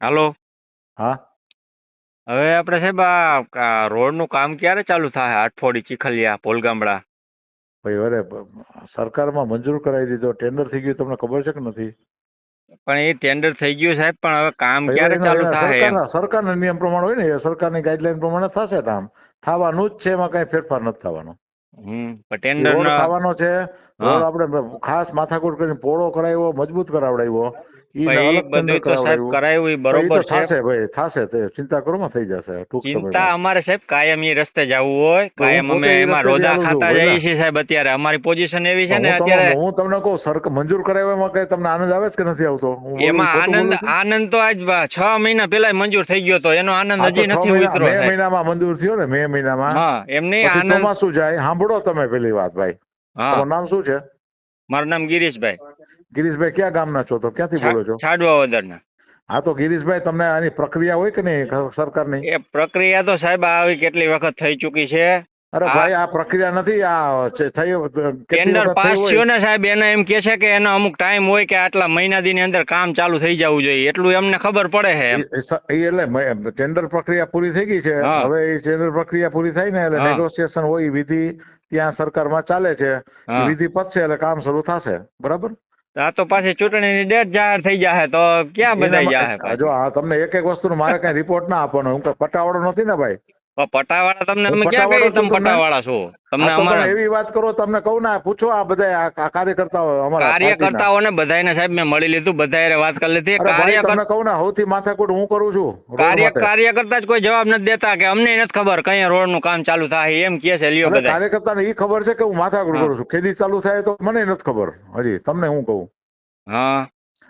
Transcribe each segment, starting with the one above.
હાલો. હા. હવે આપણે સાહેબ આ રોડનું કામ ક્યારે ચાલુ થાય? આઠફોડી ચીખલિયા પોલગામડા? ભાઈ અરે સરકારમાં મંજૂર કરાવી દીધો. ટેન્ડર થઈ ગયું તમને ખબર છે કે નથી? પણ એ ટેન્ડર થઈ ગયું સાહેબ પણ હવે કામ ક્યારે ચાલુ થાય સરકારના નિયમ પ્રમાણે હોય ને એ સરકારની ગાઈડલાઈન પ્રમાણે થશે કામ. થવાનું જ છે એમાં કઈ ફેરફાર નથી થવાનો. હમ ટેન્ડર થવાનો છે. રોડ આપણે ખાસ માથાકૂટ કરીને પોળો કરાવ્યો મજબૂત કરાવડાવ્યો. બધું તો સાહેબ કરાયું બરોબર છે. થશે ભાઈ થશે તે. ચિંતા કરો માં થઈ જશે ચિંતા અમારે સાહેબ કાયમ એ રસ્તે જવું હોય. કાયમ અમે એમાં છું, ખાતા જઈએ છીએ સાહેબ અત્યારે. અમારી પોઝિશન એવી છે ને અત્યારે હું તમને કહું સરકાર મંજૂર કરાવ્યો એમાં કઈ તમને આનંદ આવે છે કે નથી આવતો? એમાં આનંદ આનંદ તો આજ છ મહિના પેલા મંજૂર થઈ ગયો તો એનો આનંદ હજી નથી ઉતરો મે મહિનામાં મંજૂર થયો ને મે મહિનામાં. હા એમ નહીં પછી આનંદ ચોમાસું જાય સાંભળો તમે પેલી વાત ભાઈ. હા. તમારું નામ શું છે? મારું નામ ગિરીશભાઈ. ગિરીશભાઈ ક્યાં ગામના છો તો? ક્યાંથી બોલો છો? છાડવા વદરના હા તો ગિરીશભાઈ તમને આની પ્રક્રિયા હોય કે નહીં સરકારની? એ પ્રક્રિયા તો સાહેબ આવી કેટલી વખત થઈ ચૂકી છે. અરે ભાઈ આ પ્રક્રિયા નથી આ છે- ટેન્ડર પાસ થયો ને સાહેબ એને એમ કે છે કે એનો અમુક ટાઈમ હોય કે આટલા મહિના દી ની અંદર કામ ચાલુ થઈ જવું જોઈએ. એટલું એમને ખબર પડે છે એટલે ટેન્ડર પ્રક્રિયા પૂરી થઈ ગઈ છે. હવે એ ટેન્ડર પ્રક્રિયા પૂરી થાય ને એટલે હા. નેગોશિએશન હોય વિધિ ત્યાં સરકારમાં ચાલે છે. વિધિ પતશે એટલે કામ શરૂ થશે. બરાબર? આ તો પાછી ચૂંટણીની ડેટ જાહેર થઈ જાહે તો ક્યાં બધા જાહે જો આ તમને એક એક વસ્તુનો મારે કઈ રિપોર્ટ ના આપવાનો હું કઈ પટાવાળો નથી ને ભાઈ. પટાવાળા તમને અમે ક્યાં કહીએ? તમે પટાવાળા છો. તમને અમારા એવી વાત કરો તમને કહું ના પૂછો આ બધા આ- કાર્યકર્તાઓ અમારા. કાર્યકર્તાઓને બધાયને સાહેબ મેં મળી લીધું બધાએ વાત કરી લીધી. કાર્યકર્તા તમને કહું ને સૌથી માથાકૂટ હું કરું છું કાર્ય. કાર્યકર્તા જ કોઈ જવાબ નથી દેતા કે અમને નથી ખબર કઈ રોડનું કામ ચાલુ થાય એમ કે છે લ્યો બધા કાર્યકર્તાને ઈ ખબર છે કે હું માથાકૂટ. કરું છું. ખેતી ચાલુ થાય તો મને નથી ખબર. હજી તમને હું કહું? હા.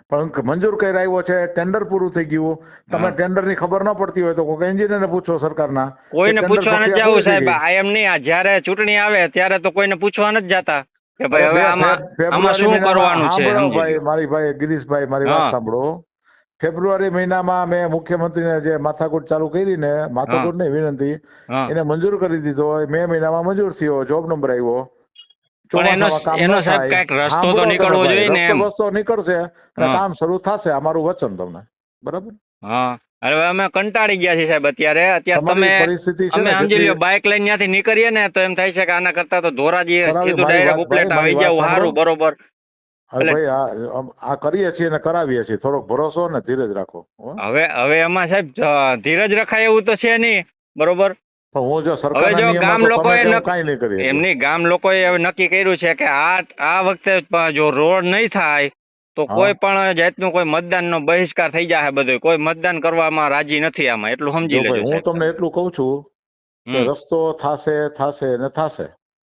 પણ મંજૂર કરી આવ્યો છે ટેન્ડર પૂરું થઈ ગયું. તમે ટેન્ડરની ખબર ન પડતી હોય તો કોઈ એન્જિનિયર ને પૂછો સરકારના. કોઈને પૂછવા નથી જવું સાહેબ. આ એમ નહીં જ્યારે ચૂંટણી આવે ત્યારે તો કોઈને પૂછવા નથી જતા. કે ભાઈ હવે આમાં આમાં શું કરવાનું છે ભાઈ. મારી ભાઈ ગિરીશભાઈ મારી વાત સાંભળો. ફેબ્રુઆરી મહિનામાં મેં મુખ્યમંત્રીને જે માથાકૂટ ચાલુ કરી ને માથાકૂટ નહીં વિનંતી એને મંજૂર કરી દીધો. મે મહિનામાં મંજૂર થયો જોબ નંબર આવ્યો. પણ એનો- એનો સાહેબ કંઈક રસ્તો તો નીકળવો જોઈએ ને રસ્તો નીકળશે અને કામ શરૂ થશે અમારું વચન તમને. બરાબર? હા. હવે અમે કંટાળી ગયા છીએ સાહેબ અત્યારે. અત્યારે તમે અમે સમજી લ્યો બાઇક લઈને ત્યાંથી નીકળીએ ને તો એમ થાય છે કે આના કરતા તો ધોરાજી કીધું ડાયરેક્ટ ઉપલેટ આવી જાવ સારું બરોબર. ભાઈ આ કરીએ છીએ ને કરાવીએ છીએ. થોડોક ભરોસો ને ધીરજ રાખો હવે હવે એમાં સાહેબ ધીરજ રખાય એવું તો છે નહીં. બરોબર? હું જો ગામ લોકોએ. એમની ગામ લોકોએ હવે નક્કી કર્યું છે કે આ આ વખતે જો રોડ નહીં થાય તો કોઈ પણ જાતનું કોઈ મતદાનનો બહિષ્કાર થઈ જાય બધું કોઈ મતદાન કરવામાં રાજી નથી આમાં એટલું સમજી લેજો હું. તમને એટલું કહું છું કે રસ્તો થાશે થાશે ને થાશે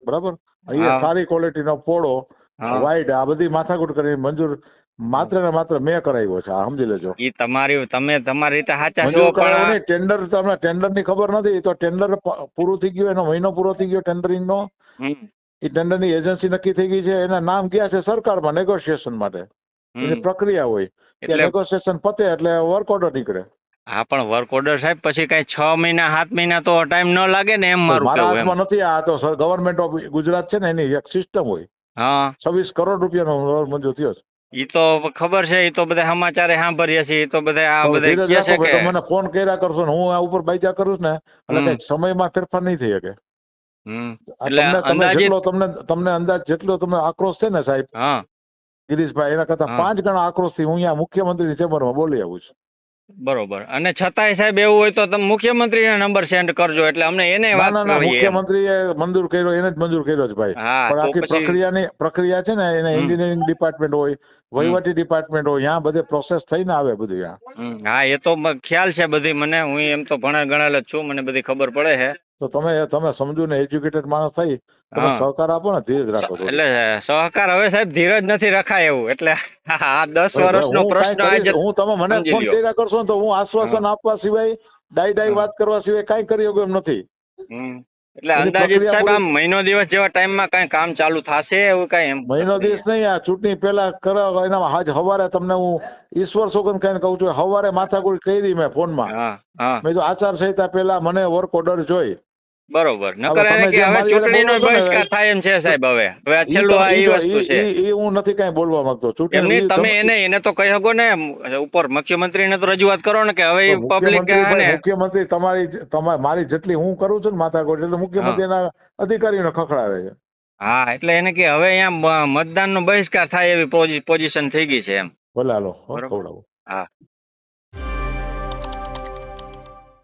બરાબર અહીંયા. સારી ક્વોલિટીનો પોળો હા. વાઇડ આ બધી માથાકૂટ કરી મંજૂર માત્ર ને માત્ર મેં કરાવ્યો છે આ સમજી લેજો. એ તમારી તમે તમારી રીતે સાચા છો પણ ટેન્ડર તમને ટેન્ડરની ખબર નથી તો ટેન્ડર પૂરું થઈ ગયું એનો મહિનો પૂરો થઈ ગયો ટેન્ડરિંગ નો. એ ટેન્ડરની એજન્સી નક્કી થઈ ગઈ છે એના નામ ગયા છે? સરકારમાં નેગોશિએશન માટે. એની પ્રક્રિયા હોય. કે એટલે નેગોશિએશન પતે એટલે વર્ક ઓર્ડર નીકળે. હા પણ વર્ક ઓર્ડર સાહેબ પછી કઈ છ મહિના સાત મહિના તો ટાઈમ ન લાગે ને એમ મારું મારા હાથમાં નથી આ તો ગવર્મેન્ટ ઓફ ગુજરાત છે ને એની એક સિસ્ટમ હોય. હા. છવ્વીસ કરોડ રૂપિયાનો મંજૂર થયો છે. ઈ તો ખબર છે ઈ તો બધા સમાચારે સાંભળીએ છીએ ઈ તો બધા આ બધા કહે છે કે મને ફોન કર્યા કરશો ને હું આ ઉપર બાઈજા કરું છું ને એટલે હમ. સમયમાં ફેરફાર નહીં થઈ શકે હમ, એટલે તમને જેટલો તમને તમને અંદાજ જેટલો તમને આક્રોશ છે ને સાહેબ હા ગિરીશભાઈ એના કરતા. પાંચ ગણા આક્રોશથી હું અહીંયા મુખ્યમંત્રીની ચેમ્બરમાં બોલી આવું છું બરોબર. અને છતાંય સાહેબ એવું હોય તો તમે મુખ્યમંત્રીના નંબર સેન્ડ કરજો એટલે અમને એને વાત કરીએ. મુખ્યમંત્રીએ મંજૂર કર્યો એને જ મંજૂર કર્યો છે ભાઈ. પણ આખી પ્રક્રિયાની પ્રક્રિયા છે ને એને એન્જિનિયરિંગ ડિપાર્ટમેન્ટ હોય વહીવટી ડિપાર્ટમેન્ટ હોય ત્યાં બધે પ્રોસેસ થઈને આવે બધું હા એ તો ખ્યાલ છે બધી. મને હું એમ તો ભણેલ ગણેલ જ છું મને બધી ખબર પડે છે. તો તમે તમે સમજો ને એજ્યુકેટેડ માણસ થઈ તમે સહકાર આપો ને ધીરજ રાખો એટલે સહકાર હવે સાહેબ ધીરજ નથી રખાય એવું એટલે આ દસ વર્ષનો પ્રશ્ન આજે હું તમે મને ફોન કર્યા કરશો તો હું આશ્વાસન આપવા સિવાય ડાઈ ડાઈ વાત કરવા સિવાય કાંઈ કરી શકું એમ નથી. એટલે અંદાજિત સાહેબ આમ મહિનો દિવસ જેવા ટાઈમમાં કઈ કામ ચાલુ થશે એવું કઈ એમ? મહિનો દિવસ નહીં આ ચૂંટણી પહેલા કર એના આજ હવારે તમને હું ઈશ્વર સોગંદ કહીને કહું છું હવારે માથાકૂટ કરી મેં ફોનમાં. મેં તો આચાર સંહિતા પહેલા મને વર્ક ઓર્ડર જોઈ. બરોબર. નકર એને કે હવે ચૂંટણીનો ને, બહિષ્કાર થાય એમ છે સાહેબ હવે. હવે આ છેલ્લું આ તો- વસ્તુ છે. ઈ હું નથી કઈ બોલવા માંગતો. ચૂંટણી તમે એને એને તો કહી શકો ને ઉપર મુખ્યમંત્રીને તો રજૂઆત કરો ને કે હવે પબ્લિક મુખ્યમંત્રી ને. તમારી તમારી મારી જેટલી હું કરું છું ને માથાકોટ એટલે મુખ્યમંત્રીના અધિકારીઓને ખખડાવે છે. હા એટલે એને કે હવે અહીંયા મતદાન નો બહિષ્કાર થાય એવી પોઝિશન થઈ ગઈ છે એમ. ભલે હાલો હા.